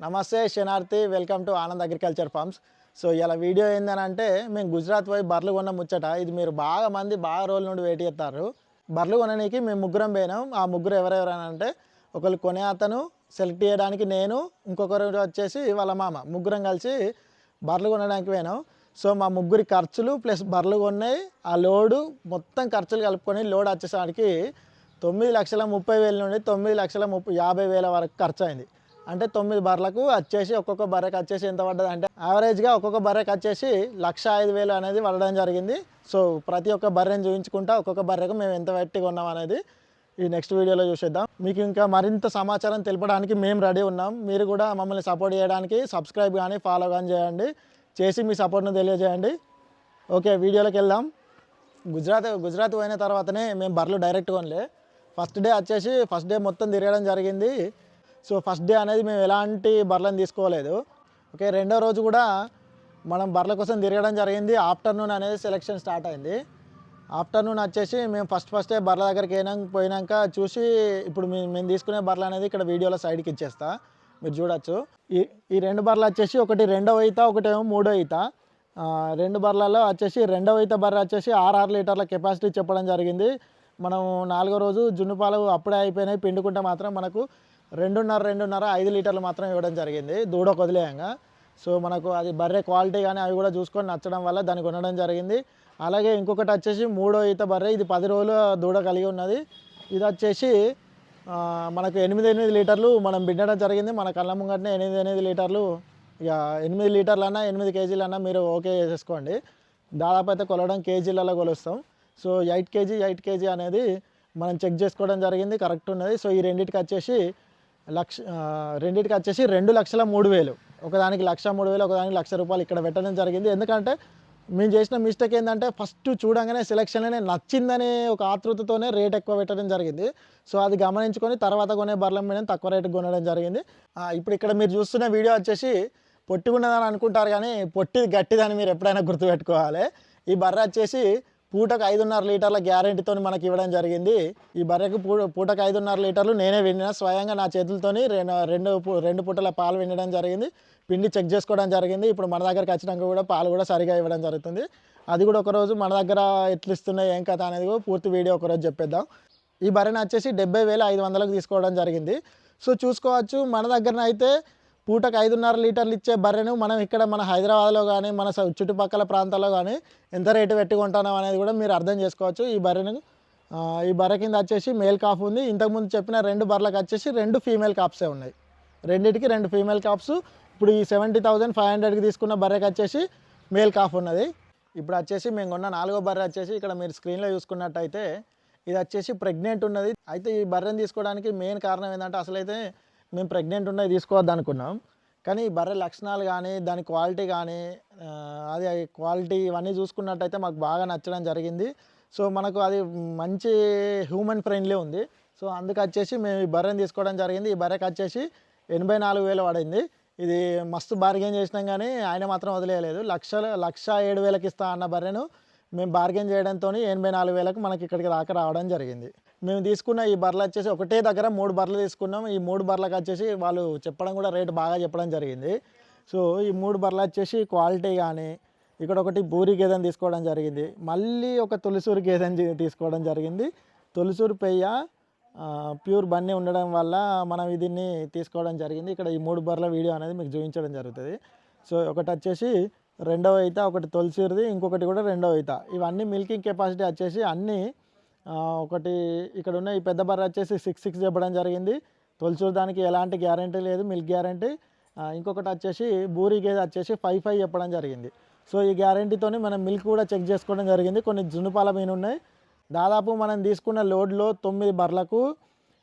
నమస్తే శనార్థి welcome to Anand agriculture farms. So ఇలా వీడియో ఏందనంటే మేము గుజరాత్ పోయి బర్రెలు కొన్న ముచ్చట. ఇది మీరు బాగా మంది బాగా రోజుల నుండి వెయిట్ చేస్తారు బర్రెలు కొనడానికి మేము ముగ్గురం పోయినాం. ఆ ముగ్గురు ఎవరెవరని అంటే కొనే అతను సెలెక్ట్ చేయడానికి నేను ఇంకొకరు వచ్చేసి వాళ్ళ మామ. ముగ్గురం కలిసి బర్రెలు కొనడానికి పోయినాం. సో మా ముగ్గురి ఖర్చులు ప్లస్ బర్రెలు కొన్నాయి. ఆ లోడు మొత్తం ఖర్చులు కలుపుకొని లోడ్ వచ్చేసరికి తొమ్మిది లక్షల ముప్పై వేల నుండి తొమ్మిది లక్షల ముప్పై యాభై వేల వరకు ఖర్చు అయింది అంటే తొమ్మిది బర్రెలకు వచ్చేసి ఒక్కొక్క బర్రెకి వచ్చేసి ఎంత పడ్డది అంటే యావరేజ్గా ఒక్కొక్క బర్రెకి వచ్చేసి లక్ష ఐదు వేలు అనేది పడడం జరిగింది. సో ప్రతి ఒక్క బర్రెని చూపించుకుంటా ఒక్కొక్క బర్రెకు మేము ఎంత పెట్టి కొన్నాం అనేది ఈ నెక్స్ట్ వీడియోలో చూసేద్దాం. మీకు ఇంకా మరింత సమాచారం తెలపడానికి మేము రెడీ ఉన్నాం. మీరు కూడా మమ్మల్ని సపోర్ట్ చేయడానికి సబ్స్క్రైబ్ కానీ ఫాలో కానీ చేయండి. చేసి మీ సపోర్ట్ను తెలియజేయండి. ఓకే వీడియోలోకి వెళ్దాం. గుజరాత్ గుజరాత్ పోయిన తర్వాతనే మేము బర్రెలు డైరెక్ట్ కొనలే. ఫస్ట్ డే వచ్చేసి ఫస్ట్ డే మొత్తం తిరగడం జరిగింది. సో ఫస్ట్ డే అనేది మేము ఎలాంటి బర్రెలను తీసుకోలేదు. ఓకే రెండో రోజు కూడా మనం బర్రెల కోసం తిరగడం జరిగింది. ఆఫ్టర్నూన్ అనేది సెలెక్షన్ స్టార్ట్ అయింది. ఆఫ్టర్నూన్ వచ్చేసి మేము ఫస్ట్ ఫస్టే బర్రెల దగ్గరికి అయినా పోయినాక చూసి ఇప్పుడు మేము మేము తీసుకునే బర్రెలు అనేది ఇక్కడ వీడియోలో సైడ్కి ఇచ్చేస్తా. మీరు చూడొచ్చు. ఈ ఈ రెండు బర్రెలు వచ్చేసి ఒకటి రెండవ ఈత ఒకటేమో మూడో ఈత. రెండు బర్రెలలో వచ్చేసి రెండవ ఈత బర్రె వచ్చేసి ఆరు ఆరు లీటర్ల కెపాసిటీ చెప్పడం జరిగింది. మనం నాలుగో రోజు జున్నుపాలు అప్పుడే అయిపోయినాయి. పిండుకుంటే మాత్రం మనకు రెండున్నర రెండున్నర ఐదు లీటర్లు మాత్రం ఇవ్వడం జరిగింది. దూడ వదిలేయంగా. సో మనకు అది బర్రె క్వాలిటీ కానీ అవి కూడా చూసుకొని నచ్చడం వల్ల దానికి ఉండడం జరిగింది. అలాగే ఇంకొకటి వచ్చేసి మూడో ఈత బర్రె. ఇది పది రోజులు దూడ కలిగి ఉన్నది. ఇది వచ్చేసి మనకు ఎనిమిది ఎనిమిది లీటర్లు మనం బిడ్డడం జరిగింది. మన కళ్ళ ముంగటనే ఎనిమిది ఎనిమిది లీటర్లు ఇక ఎనిమిది లీటర్లన్నా ఎనిమిది కేజీలన్నా మీరు ఓకే చేసేసుకోండి. దాదాపు అయితే కొలవడం కేజీలలో కొలుస్తాం. So eight kg eight kg అనేది మనం చెక్ చేసుకోవడం జరిగింది. కరెక్ట్ ఉన్నది. సో ఈ రెండింటికి వచ్చేసి లక్ష రెండింటికి వచ్చేసి రెండు లక్షల మూడు వేలు. ఒకదానికి లక్ష మూడు వేలు ఒకదానికి లక్ష రూపాయలు ఇక్కడ పెట్టడం జరిగింది. ఎందుకంటే మేము చేసిన మిస్టేక్ ఏంటంటే ఫస్ట్ చూడంగానే సెలక్షన్లోనే నచ్చిందనే ఒక ఆతృతతోనే రేట్ ఎక్కువ పెట్టడం జరిగింది. సో అది గమనించుకొని తర్వాత కొనే బర్లం మీద తక్కువ రేటుకి కొనడం జరిగింది. ఇప్పుడు ఇక్కడ మీరు చూస్తున్న వీడియో వచ్చేసి పొట్టి ఉన్నదని అనుకుంటారు కానీ పొట్టి గట్టిదని మీరు ఎప్పుడైనా గుర్తుపెట్టుకోవాలి. ఈ బర్రె వచ్చేసి పూటకు ఐదున్నర లీటర్ల గ్యారెంటీతో మనకి ఇవ్వడం జరిగింది. ఈ బర్రెకు పూ పూటకు ఐదున్నర లీటర్లు నేనే విన్నా స్వయంగా నా చేతులతోని రెండు రెండు రెండు పూటల పాలు వినడం జరిగింది. పిండి చెక్ చేసుకోవడం జరిగింది. ఇప్పుడు మన దగ్గరికి వచ్చినాక కూడా పాలు కూడా సరిగా ఇవ్వడం జరుగుతుంది. అది కూడా ఒకరోజు మన దగ్గర ఎట్లు ఇస్తున్నాయి ఏం కథ అనేది కూడా పూర్తి వీడియో ఒకరోజు చెప్పేద్దాం. ఈ బర్రెని వచ్చేసి డెబ్బై వేల ఐదు వందలకు తీసుకోవడం జరిగింది. సో చూసుకోవచ్చు మన దగ్గరనైతే అయితే పూటకు ఐదున్నర లీటర్లు ఇచ్చే బర్రెను మనం ఇక్కడ మన హైదరాబాద్లో కానీ మన చుట్టుపక్కల ప్రాంతాల్లో కానీ ఎంత రేటు పెట్టి కొంటున్నాం అనేది కూడా మీరు అర్థం చేసుకోవచ్చు. ఈ బర్రెను ఈ బర్రె కింద వచ్చేసి మేల్ కాఫ్ ఉంది. ఇంతకుముందు చెప్పిన రెండు బర్రెలకు వచ్చేసి రెండు ఫీమేల్ కాప్సే ఉన్నాయి. రెండింటికి రెండు ఫీమేల్ కాప్స్. ఇప్పుడు ఈ సెవెంటీ థౌజండ్ ఫైవ్ హండ్రెడ్కి తీసుకున్న బర్రెకి వచ్చేసి మేల్ కాఫ్ ఉన్నది. ఇప్పుడు వచ్చేసి మేము కొన్న నాలుగో బర్రె వచ్చేసి ఇక్కడ మీరు స్క్రీన్లో చూసుకున్నట్టయితే ఇది వచ్చేసి ప్రెగ్నెంట్ ఉన్నది. అయితే ఈ బర్రెని తీసుకోవడానికి మెయిన్ కారణం ఏంటంటే అసలైతే మేము ప్రెగ్నెంట్ ఉన్నది తీసుకోవద్దు అనుకున్నాం. కానీ ఈ బర్రె లక్షణాలు కానీ దాని క్వాలిటీ కానీ అది క్వాలిటీ ఇవన్నీ చూసుకున్నట్టయితే మాకు బాగా నచ్చడం జరిగింది. సో మనకు అది మంచి హ్యూమన్ ఫ్రెండ్లీ ఉంది. సో అందుకు వచ్చేసి మేము ఈ బర్రెని తీసుకోవడం జరిగింది. ఈ బర్రెకి వచ్చేసి ఎనభై నాలుగు వేలు పడింది. ఇది మస్తు బార్గెన్ చేసినాం కానీ ఆయన మాత్రం వదిలేయలేదు. లక్షల లక్ష ఏడు వేలకి ఇస్తా అన్న బర్రెను మేము బార్గెన్ చేయడంతో ఎనభై నాలుగు వేలకు మనకి ఇక్కడికి దాకా రావడం జరిగింది. మేము తీసుకున్న ఈ బర్రెలు వచ్చేసి ఒకటే దగ్గర మూడు బర్రెలు తీసుకున్నాం. ఈ మూడు బర్రెలకు వచ్చేసి వాళ్ళు చెప్పడం కూడా రేటు బాగా చెప్పడం జరిగింది. సో ఈ మూడు బర్రెలు వచ్చేసి క్వాలిటీ కానీ ఇక్కడ ఒకటి బూరి గేదెని తీసుకోవడం జరిగింది. మళ్ళీ ఒక తొలిసూరు గేదెని తీసుకోవడం జరిగింది. తొలిసూరు పెయ్య ప్యూర్ బన్నీ ఉండడం వల్ల మనం దీన్ని తీసుకోవడం జరిగింది. ఇక్కడ ఈ మూడు బర్రెల వీడియో అనేది మీకు చూపించడం జరుగుతుంది. సో ఒకటి వచ్చేసి రెండవ ఈత ఒకటి తొలిసూరిది ఇంకొకటి కూడా రెండవ ఈత. ఇవన్నీ మిల్కింగ్ కెపాసిటీ వచ్చేసి అన్నీ ఒకటి ఇక్కడ ఉన్న ఈ పెద్ద బర్రె వచ్చేసి సిక్స్ సిక్స్ చెప్పడం జరిగింది. తొలిసూరు దానికి ఎలాంటి గ్యారంటీ లేదు మిల్క్ గ్యారంటీ. ఇంకొకటి వచ్చేసి బూరి గేదె వచ్చేసి ఫైవ్ ఫైవ్ చెప్పడం జరిగింది. సో ఈ గ్యారంటీతోని మనం మిల్క్ కూడా చెక్ చేసుకోవడం జరిగింది. కొన్ని జున్నుపాల మీను ఉన్నాయి దాదాపు మనం తీసుకున్న లోడ్లో తొమ్మిది బర్లకు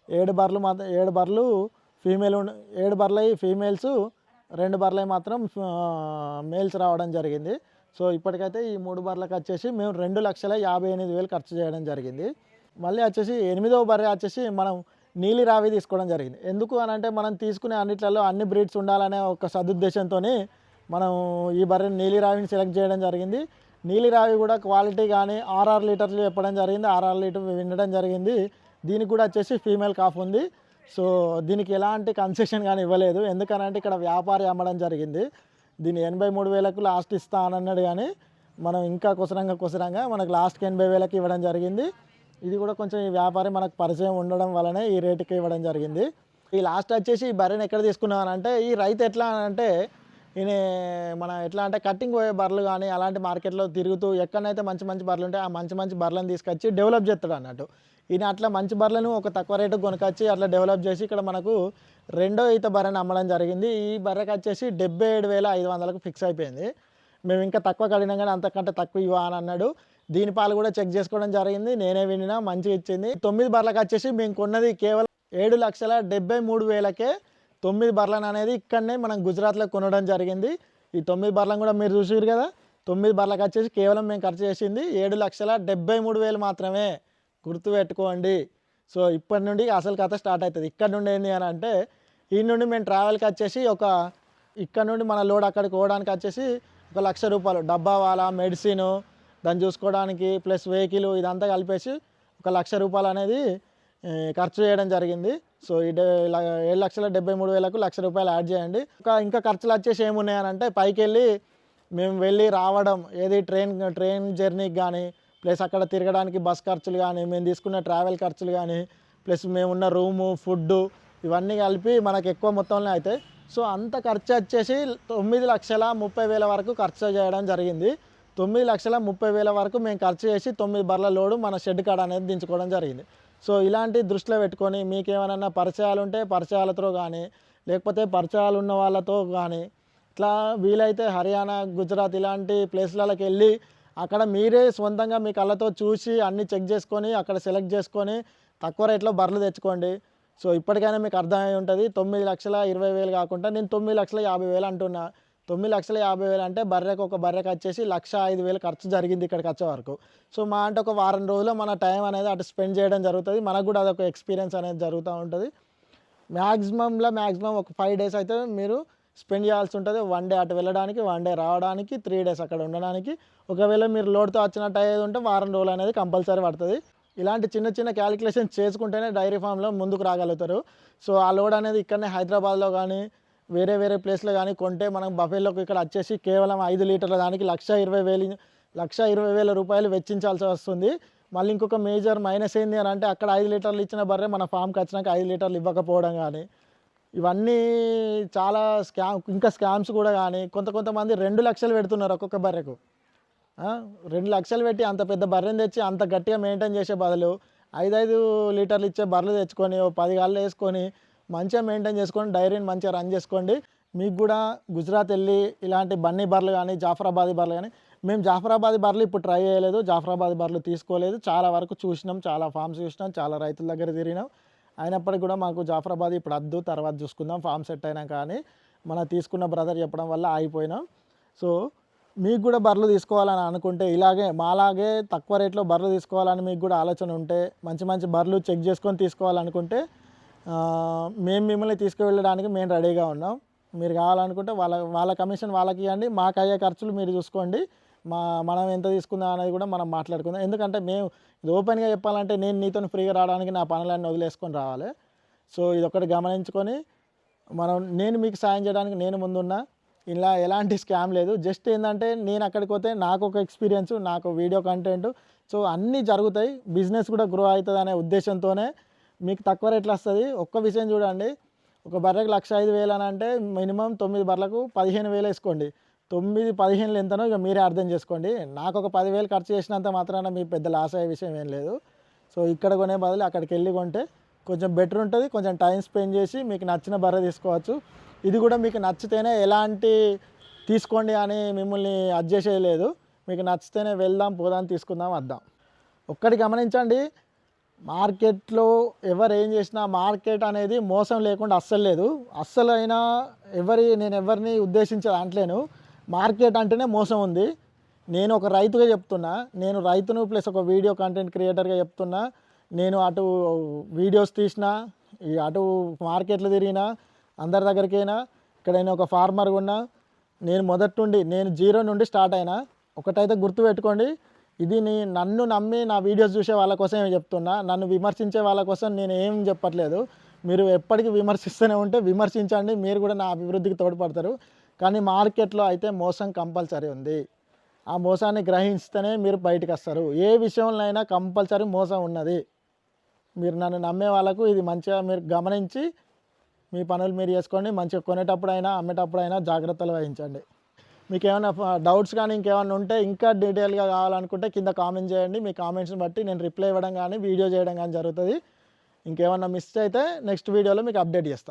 ఏడు బర్లు మాత్రం ఏడు బర్లు ఫీమేల్ ఏడు బర్లై ఫీమేల్స్ రెండు బర్లై మాత్రం మేల్స్ రావడం జరిగింది. సో ఇప్పటికైతే ఈ మూడు బర్లకు వచ్చేసి మేము రెండు లక్షల యాభై ఎనిమిది వేలు ఖర్చు చేయడం జరిగింది. మళ్ళీ వచ్చేసి ఎనిమిదవ బర్రె వచ్చేసి మనం నీలి రావి తీసుకోవడం జరిగింది. ఎందుకు అని అంటే మనం తీసుకునే అన్నిట్లలో అన్ని బ్రీడ్స్ ఉండాలనే ఒక సదుద్దేశంతో మనం ఈ బర్రెని నీలి రావిని సెలెక్ట్ చేయడం జరిగింది. నీలిరావి కూడా క్వాలిటీ కానీ ఆర్ఆర్ లీటర్లు చెప్పడం జరిగింది ఆర్ఆర్ లీటర్ వినడం జరిగింది. దీనికి కూడా వచ్చేసి ఫీమేల్ కాఫ్ ఉంది. సో దీనికి ఎలాంటి కన్సెషన్ కానీ ఇవ్వలేదు. ఎందుకనంటే ఇక్కడ వ్యాపారి అమ్మడం జరిగింది. దీన్ని ఎనభై మూడు వేలకు లాస్ట్ ఇస్తా అని అన్నాడు కానీ మనం ఇంకా కుసరంగా కుసరంగా మనకు లాస్ట్కి ఎనభై వేలకు ఇవ్వడం జరిగింది. ఇది కూడా కొంచెం ఈ వ్యాపారి మనకు పరిచయం ఉండడం వలనే ఈ రేటుకి ఇవ్వడం జరిగింది. ఈ లాస్ట్ వచ్చేసి ఈ బర్రెని ఎక్కడ తీసుకున్నాను అంటే ఈ రైతు ఎట్లా అంటే ఈయన మన ఎట్లా అంటే కట్టింగ్ పోయే బర్రెలు కానీ అలాంటి మార్కెట్లో తిరుగుతూ ఎక్కడైతే మంచి మంచి బర్రెలు ఉంటాయి ఆ మంచి మంచి బర్రెలను తీసుకొచ్చి డెవలప్ చేస్తాడు అన్నట్టు. ఈయన అట్లా మంచి బర్రెలను ఒక తక్కువ రేటు కొనుకొచ్చి అట్లా డెవలప్ చేసి ఇక్కడ మనకు రెండో ఈత బర్రెని అమ్మడం జరిగింది. ఈ బర్రెకి వచ్చేసి డెబ్బై ఏడు వేల ఐదు వందలకు ఫిక్స్ అయిపోయింది. మేము ఇంకా తక్కువ కడినా కానీ అంతకంటే తక్కువ ఇవ్వ అని అన్నాడు. దీని పాలు కూడా చెక్ చేసుకోవడం జరిగింది. నేనే వినినా మంచిగా ఇచ్చింది. తొమ్మిది బర్రెలకు వచ్చేసి మేము కొన్నది కేవలం ఏడు లక్షల డెబ్బై మూడు వేలకే తొమ్మిది బర్లను అనేది ఇక్కడనే మనం గుజరాత్లో కొనడం జరిగింది. ఈ తొమ్మిది బర్లను కూడా మీరు చూసారు కదా? తొమ్మిది బర్లకు వచ్చేసి కేవలం మేము ఖర్చు చేసింది ఏడు లక్షల డెబ్బై మూడు వేలు మాత్రమే. గుర్తుపెట్టుకోండి సో ఇప్పటి నుండి అసలు కథ స్టార్ట్ అవుతుంది. ఇక్కడ నుండి ఏంటి అని అంటే ఈ నుండి మేము ట్రావెల్కి వచ్చేసి ఒక ఇక్కడ నుండి మన లోడ్ అక్కడికి పోవడానికి వచ్చేసి ఒక లక్ష రూపాయలు. డబ్బా వాళ్ళ మెడిసిన్ దాన్ని చూసుకోవడానికి ప్లస్ వెహికల్ ఇదంతా కలిపేసి ఒక లక్ష రూపాయలు అనేది ఖర్చు చేయడం జరిగింది. సో ఈ డే- ఏడు లక్షల డెబ్బై మూడు వేలకు లక్ష రూపాయలు యాడ్ చేయండి. ఇంకా ఇంకా ఖర్చులు వచ్చేసి ఏమున్నాయనంటే పైకి వెళ్ళి మేము వెళ్ళి రావడం ఏది ట్రైన్ ట్రైన్ జర్నీకి కానీ ప్లస్ అక్కడ తిరగడానికి బస్ ఖర్చులు కానీ మేము తీసుకున్న ట్రావెల్ ఖర్చులు కానీ ప్లస్ మేమున్న రూము ఫుడ్డు ఇవన్నీ కలిపి మనకు ఎక్కువ మొత్తంలో అవుతాయి సో అంత ఖర్చు వచ్చేసి తొమ్మిది లక్షల ముప్పై వేల వరకు ఖర్చు చేయడం జరిగింది. తొమ్మిది లక్షల ముప్పై వేల వరకు మేము ఖర్చు చేసి తొమ్మిది బర్ల లోడు మన షెడ్ కాడ అనేది దించుకోవడం జరిగింది. సో ఇలాంటి దృష్టిలో పెట్టుకొని మీకు ఏమైనా పరిచయాలు ఉంటే పరిచయాలతో కానీ లేకపోతే పరిచయాలు ఉన్న వాళ్ళతో కానీ ఇట్లా వీలైతే హర్యానా గుజరాత్ ఇలాంటి ప్లేస్లకి వెళ్ళి అక్కడ మీరే సొంతంగా మీ కళ్ళతో చూసి అన్నీ చెక్ చేసుకొని అక్కడ సెలెక్ట్ చేసుకొని తక్కువ రేట్లో బర్రెలు తెచ్చుకోండి. సో ఇప్పటికైనా మీకు అర్థమై ఉంటుంది. తొమ్మిది లక్షల ఇరవై వేలు కాకుండా నేను తొమ్మిది లక్షల యాభై వేలు అంటున్నా. తొమ్మిది లక్షల యాభై వేలు అంటే బర్రెకు ఒక బర్రెకి వచ్చేసి లక్ష ఐదు వేలు ఖర్చు జరిగింది ఇక్కడికి వచ్చే వరకు. సో మా అంటే ఒక వారం రోజుల్లో మన టైం అనేది అటు స్పెండ్ చేయడం జరుగుతుంది. మనకు కూడా అదొక ఎక్స్పీరియన్స్ అనేది జరుగుతూ ఉంటుంది. మ్యాక్సిమంలో మ్యాక్సిమం ఒక ఫైవ్ డేస్ అయితే మీరు స్పెండ్ చేయాల్సి ఉంటుంది. వన్ డే అటు వెళ్ళడానికి వన్ డే రావడానికి త్రీ డేస్ అక్కడ ఉండడానికి. ఒకవేళ మీరు లోడ్తో వచ్చినట్టు అయ్యేది ఉంటే వారం రోజులు అనేది కంపల్సరీ పడుతుంది. ఇలాంటి చిన్న చిన్న క్యాలిక్యులేషన్ చేసుకుంటేనే డైరీ ఫామ్లో ముందుకు రాగలుగుతారు. సో ఆ లోడ్ అనేది ఇక్కడనే హైదరాబాద్లో కానీ వేరే వేరే ప్లేస్లో కానీ కొంటే మనం బఫేలోకి ఇక్కడ వచ్చేసి కేవలం ఐదు లీటర్ల దానికి లక్ష ఇరవై వేలు లక్ష ఇరవై వేల రూపాయలు వెచ్చించాల్సి వస్తుంది. మళ్ళీ ఇంకొక మేజర్ మైనస్ ఏంది అని అంటే అక్కడ ఐదు లీటర్లు ఇచ్చిన బర్రె మన ఫామ్కి వచ్చినాక ఐదు లీటర్లు ఇవ్వకపోవడం కానీ ఇవన్నీ చాలా స్కామ్ ఇంకా స్కామ్స్ కూడా కానీ కొంత కొంతమంది రెండు లక్షలు పెడుతున్నారు ఒక్కొక్క బర్రెకు. రెండు లక్షలు పెట్టి అంత పెద్ద బర్రెని తెచ్చి అంత గట్టిగా మెయింటైన్ చేసే బదులు ఐదు ఐదు లీటర్లు ఇచ్చే బర్రెలు తెచ్చుకొని ఓ పది గాళ్ళు వేసుకొని మంచిగా మెయింటైన్ చేసుకొని డైరీని మంచిగా రన్ చేసుకోండి. మీకు కూడా గుజరాత్ వెళ్ళి ఇలాంటి బన్నీ బర్రెలు కానీ జాఫరాబాదీ బర్రెలు కానీ మేము జాఫరాబాదీ బర్రెలు ఇప్పుడు ట్రై చేయలేదు జాఫరాబాదీ బర్రెలు తీసుకోలేదు. చాలా వరకు చూసినాం చాలా ఫామ్స్ చూసినాం చాలా రైతుల దగ్గర తిరిగినాం. అయినప్పటికీ కూడా మాకు జాఫరాబాద్ ఇప్పుడు వద్దు తర్వాత చూసుకుందాం ఫామ్ సెట్ అయినా కానీ మన తీసుకున్న బ్రదర్ చెప్పడం వల్ల ఆగిపోయినాం. సో మీకు కూడా బర్రెలు తీసుకోవాలని అనుకుంటే ఇలాగే మాలాగే తక్కువ రేట్లో బర్రెలు తీసుకోవాలని మీకు కూడా ఆలోచన ఉంటే మంచి మంచి బర్రెలు చెక్ చేసుకొని తీసుకోవాలనుకుంటే మేము మిమ్మల్ని తీసుకువెళ్ళడానికి మేము రెడీగా ఉన్నాం. మీరు కావాలనుకుంటే వాళ్ళ వాళ్ళ కమిషన్ వాళ్ళకి ఇవ్వండి. మాకు అయ్యే ఖర్చులు మీరు చూసుకోండి. మా మనం ఎంత తీసుకుందాం అనేది కూడా మనం మాట్లాడుకుందాం. ఎందుకంటే మేము ఇది ఓపెన్గా చెప్పాలంటే నేను నీతో ఫ్రీగా రావడానికి నా పనులన్నీ వదిలేసుకొని రావాలి. సో ఇది ఒకటి గమనించుకొని మనం నేను మీకు సాయం చేయడానికి నేను ముందున్నా. ఇలా ఎలాంటి స్కామ్ లేదు. జస్ట్ ఏంటంటే నేను అక్కడికి పోతే నాకు ఒక ఎక్స్పీరియన్స్ నాకు వీడియో కంటెంట్. సో అన్నీ జరుగుతాయి. బిజినెస్ కూడా గ్రో అవుతుంది అనే ఉద్దేశంతోనే మీకు తక్కువ రేట్లు వస్తుంది. ఒక్క విషయం చూడండి. ఒక బర్రెకి లక్ష ఐదు వేలు అని అంటే మినిమం తొమ్మిది బర్రెలకు పదిహేను వేలు వేసుకోండి. తొమ్మిది పదిహేనులు ఎంతనో ఇక మీరే అర్థం చేసుకోండి. నాకు ఒక పదివేలు ఖర్చు చేసినంత మాత్రాన మీ పెద్ద లాస్ అయ్యే విషయం ఏం లేదు. సో ఇక్కడ కొనే బదులు అక్కడికి వెళ్ళి కొంటే కొంచెం బెటర్ ఉంటుంది. కొంచెం టైం స్పెండ్ చేసి మీకు నచ్చిన బర్రె తీసుకోవచ్చు. ఇది కూడా మీకు నచ్చితేనే ఎలాంటి తీసుకోండి అని మిమ్మల్ని అడ్జస్ట్ చేయలేదు. మీకు నచ్చితేనే వెళ్దాం పోదాం తీసుకుందాం వద్దాం. ఒక్కటి గమనించండి. మార్కెట్లో ఎవరు ఏం చేసినా మార్కెట్ అనేది మోసం లేకుండా అస్సలు లేదు. అస్సలు అయినా ఎవరి నేను ఎవరిని ఉద్దేశించి అంటలేను మార్కెట్ అంటేనే మోసం ఉంది. నేను ఒక రైతుగా చెప్తున్నా. నేను రైతును ప్లస్ ఒక వీడియో కంటెంట్ క్రియేటర్గా చెప్తున్నా. నేను అటు వీడియోస్ తీసిన ఈ అటు మార్కెట్లు తిరిగినా అందరి దగ్గరికైనా ఇక్కడ నేను ఒక ఫార్మర్గా ఉన్నా నేను మొదటి నుండి నేను జీరో నుండి స్టార్ట్ అయినా ఒకటైతే గుర్తుపెట్టుకోండి. ఇది నీ నన్ను నమ్మి నా వీడియోస్ చూసే వాళ్ళ కోసమే చెప్తున్నా నన్ను విమర్శించే వాళ్ళ కోసం నేను ఏం చెప్పట్లేదు. మీరు ఎప్పటికీ విమర్శిస్తూనే ఉంటే విమర్శించండి మీరు కూడా నా అభివృద్ధికి తోడ్పడతారు. కానీ మార్కెట్లో అయితే మోసం కంపల్సరీ ఉంది. ఆ మోసాన్ని గ్రహిస్తేనే మీరు బయటకు వస్తారు. ఏ విషయంలో అయినా కంపల్సరీ మోసం ఉన్నది. మీరు నన్ను నమ్మే వాళ్ళకు ఇది మంచిగా మీరు గమనించి మీ పనులు మీరు చేసుకోండి మంచిగా కొనేటప్పుడైనా అమ్మేటప్పుడైనా జాగ్రత్తలు వహించండి. మీకు ఏమైనా డౌట్స్ కానీ ఇంకేమైనా ఉంటే ఇంకా డీటెయిల్గా కావాలనుకుంటే కింద కామెంట్ చేయండి. మీ కామెంట్స్ని బట్టి నేను రిప్లై ఇవ్వడం కానీ వీడియో చేయడం కానీ జరుగుతుంది. ఇంకేమన్నా మిస్ అయితే నెక్స్ట్ వీడియోలో మీకు అప్డేట్ చేస్తాను